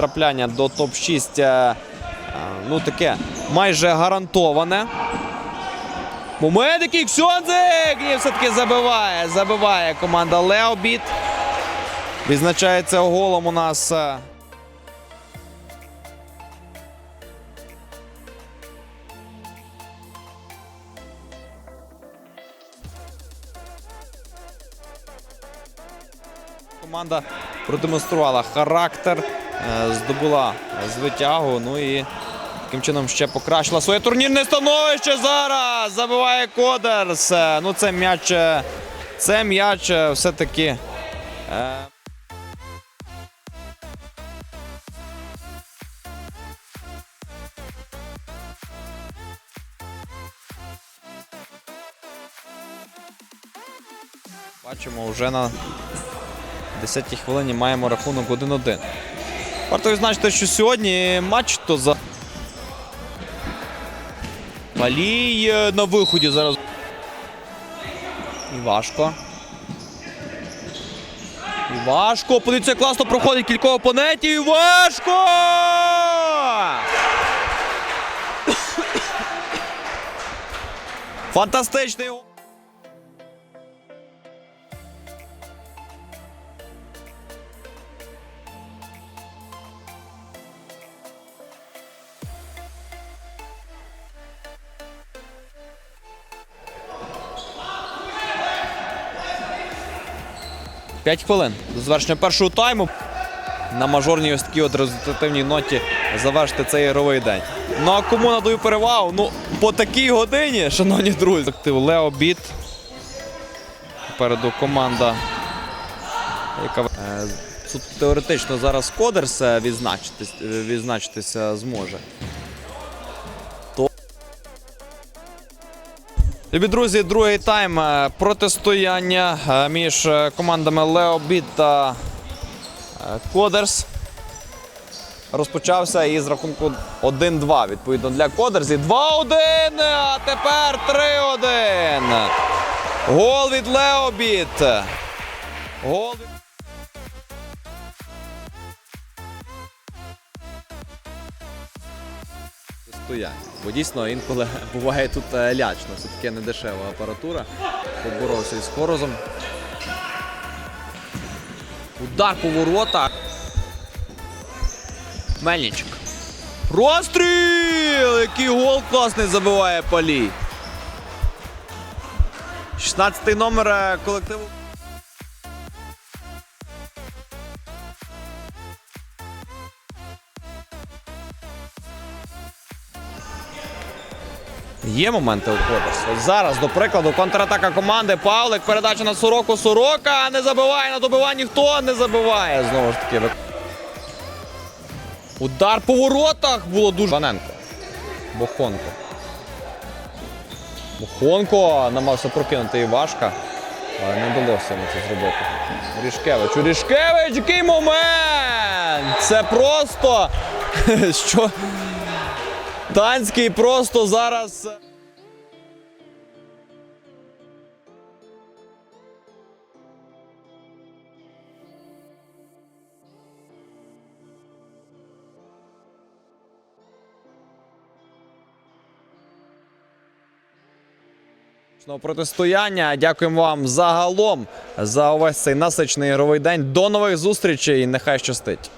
потрапляння до топ-6 е, ну таке майже гарантоване. Момент який Ксьонзик! Ні, все-таки забиває. Забиває команда Леобіт. Відзначається голом у нас. е, Команда продемонструвала характер, е, здобула звитягу. Ну і таким чином ще покращила своє турнірне становище зараз. Забиває Кодерс. Е, Ну, це м'яч. е, Це м'яч е, все-таки. е, Бачимо, вже на 10-й хвилині маємо рахунок 1-1. Варто відзначити, що сьогодні матч то за. Палій е, на виході зараз. І важко. І важко. Подивіться, класно проходить кількох опонентів. І важко! Фантастичний. Гол. П'ять хвилин до завершення першого тайму. На мажорній ось такій от результативній ноті завершити цей ігровий день. Ну а кому надаю перевагу? Ну, по такій годині, шановні друзі. Актив Лео Біт. Попереду команда, яка е, тут теоретично зараз Кодерс відзначитись, відзначитися зможе. Любі друзі, другий тайм е, протистояння е, між е, командами Леобід та Кодерс. Розпочався із рахунку 1-2, відповідно, для Кодерс. І 2-1, а тепер 3-1. Гол від Леобіт. Гол від... стояння. Бо дійсно інколи буває тут е, лячно. Це таке недешева апаратура. Поборовся із Хорозом. Удар по воротах. Мельничик. Розстріл! Який гол класний забиває Палій. 16-й номер е, колективу. Є моменти у. Ось зараз, до прикладу, контратака команди. Павлик, передача на Сороку. Сорока не забиває на добиванні. Хто не забиває? Знову ж таки. Удар по воротах було дуже. Баненко. Бохонко. Бохонко намагався прокинути Івашка. Але не вдалося йому це зробити. Рішкевич. Рішкевич, який момент! Це просто. Що? Танський просто зараз. Протистояння. Дякуємо вам загалом за увесь цей насичений ігровий день. До нових зустрічей нехай щастить.